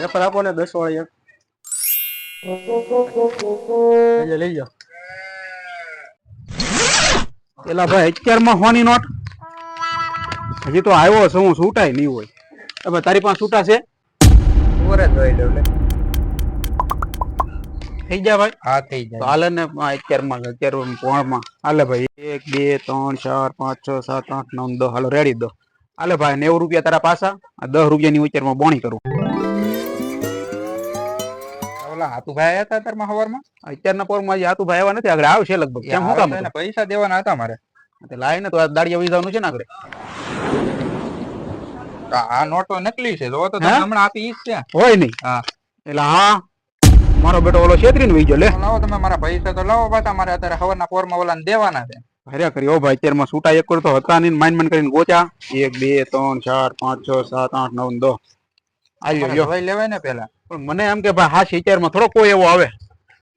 Wafer આપો ને દસ વાળી એક. લઈ જાઓ. પેલા ભાઈ અત્યારમાં હોની નોટ? હજી તો આવ્યો છે હું છૂટાય નહીં હોય. હવે તારી પાસે છૂટા છે? ઓરે લઉં લે થઈ જા ભાઈ? હા થઈ તો જાય હાલે ને માં અત્યારમાં અત્યાર પોણમાં હાલે ભાઈ એક બે ત્રણ ચાર પાંચ છ સાત આઠ નવ દસ. હાલો રેડી દો. હાલે ભાઈ નેવું રૂપિયા તારા પાસા આ દસ રૂપિયાની અત્યારમાં બોણી કરું. ઓલા હાતુભાઈ આયા હતા તારમાં હવારમાં? અત્યારના પોરમાં હજી હાથું ભાઈ આવ્યા નથી આગળ આવશે લગભગ. કેમ કામ? પૈસા દેવાના હતા મારે. લાય ને તો આ દાડિયા વહી છે ને આગળ. આ નોટો નકલી છે જો તો તમે હમણાં આપી છે. હોય નહીં. હા. એટલે હા મારો બેટો ઓલો છેતરીને વહી ગયો લે. લાવો તમે મારા પૈસા તો લાવો પાછા મારે અત્યારે હવારના પોરમાં ઓલાને દેવાના છે. હર્યા કરી. ઓ ભાઈ અત્યારમાં છૂટા એક કર તો હતા નહીં માઇન માઇન કરીને ગોચા એક બે ત્રણ ચાર પાંચ છ સાત આઠ નવ દો આવ્યો ધોઈ લેવાય ને પેલા. પણ મને એમ કે ભાઈ હા અત્યારમાં થોડો કોઈ એવો આવે.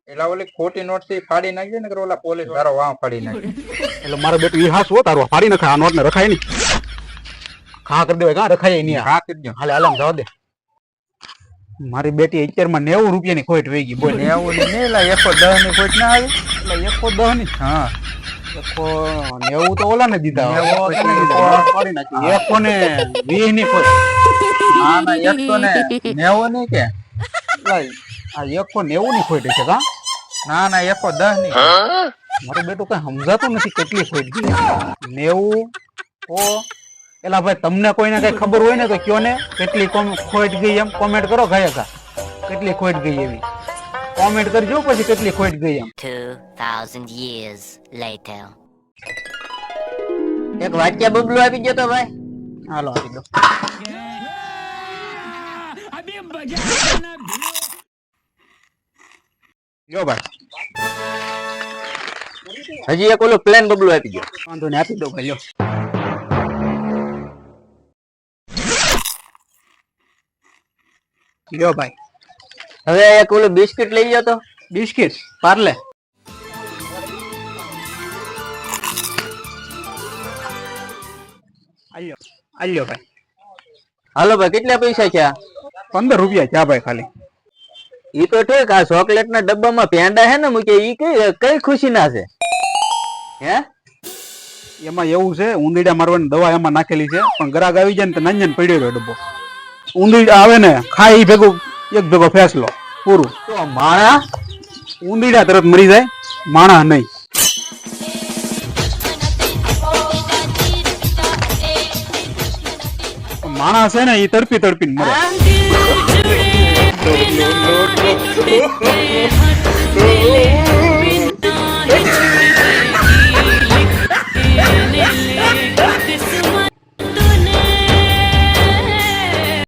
એટલે ઓલી ખોટી નોટથી ફાડી નાખી ને કે ઓલા પોલીસ વાળો. વાહ ફાડી નાખે. એટલે મારો બેટું ઈ હાસ હો તારો ફાડી નાખે. આ નોટ ને રખાય નહીં. ખા કરી દેવાય. કાં રખાય નહીં. હા કરજો હાલે હાલે આમ જવા દે. મારી બેટી અત્યારમાં નેવું રૂપિયાની ખોટ વહી ગઈ બોલ. નેવું ની નહીં લા એકસો દસની કોઈ ના આવી. એટલે એકસો દસની હા. નેવું તો ઓલા ને દીધા એકસો ને વીસની ખોટ ના ના એકસો ને નેવું ની કે આ એકસો નેવું ની ખોટ છે. કા ના ના એકસો દસની. મારું બેટું કઈ સમજાતું નથી. કેટલી ખોટ ગઈ નેવું ઓ એલા ભાઈ તમને કોઈને કઈ ખબર હોય ને તો કયો ને કેટલી કોમ- ખોટ ગઈ એમ? કોમેન્ટ કરો ગયા કેટલી ખોટ ગઈ એવી? કોમેન્ટ કરજો પછી કેટલી ખોટ ગઈ એમ. 2,000 years later. એક વાક્ય બબલું આપી ગયો તો ભાઈ. હાલો આપી દો જો ભાઈ. હજી એક ઓલો પ્લેન બબલું આપી ગયો વાંધો ને આપી દો ભાઈ લ્યો. લ્યો ભાઈ. હવે એક ઓલું બિસ્કિટ લઈ ગયો તો. બિસ્કિટ? પાર્લે. આલ્યો. આલ્યો ભાઈ. હાલો ભાઈ કેટલા પૈસા છે પંદર રૂપિયા ચા ભાઈ ખાલી. ઈ તો ઠીક આ ચોકલેટ ના ડબ્બામાં પેંડા હે ને મૂકે ઈ કઈ કઈ ખુશી ના છે? હે? એમાં એવું છે ઉંદીડા મારવાની દવા એમાં નાખેલી છે પણ ગ્રાહક આવી જાય ને તો નંજન પડ્યો રહ્યો ડબ્બો. ઉંદીડા આવે ને ખાય એ ભેગું એક ભેગો ફેસલો. પૂરું. તો માણા ઉંદીડા તરત મરી જાય, માણા નહીં. માણસ છે ને, એ તડપી તડપીને મરે.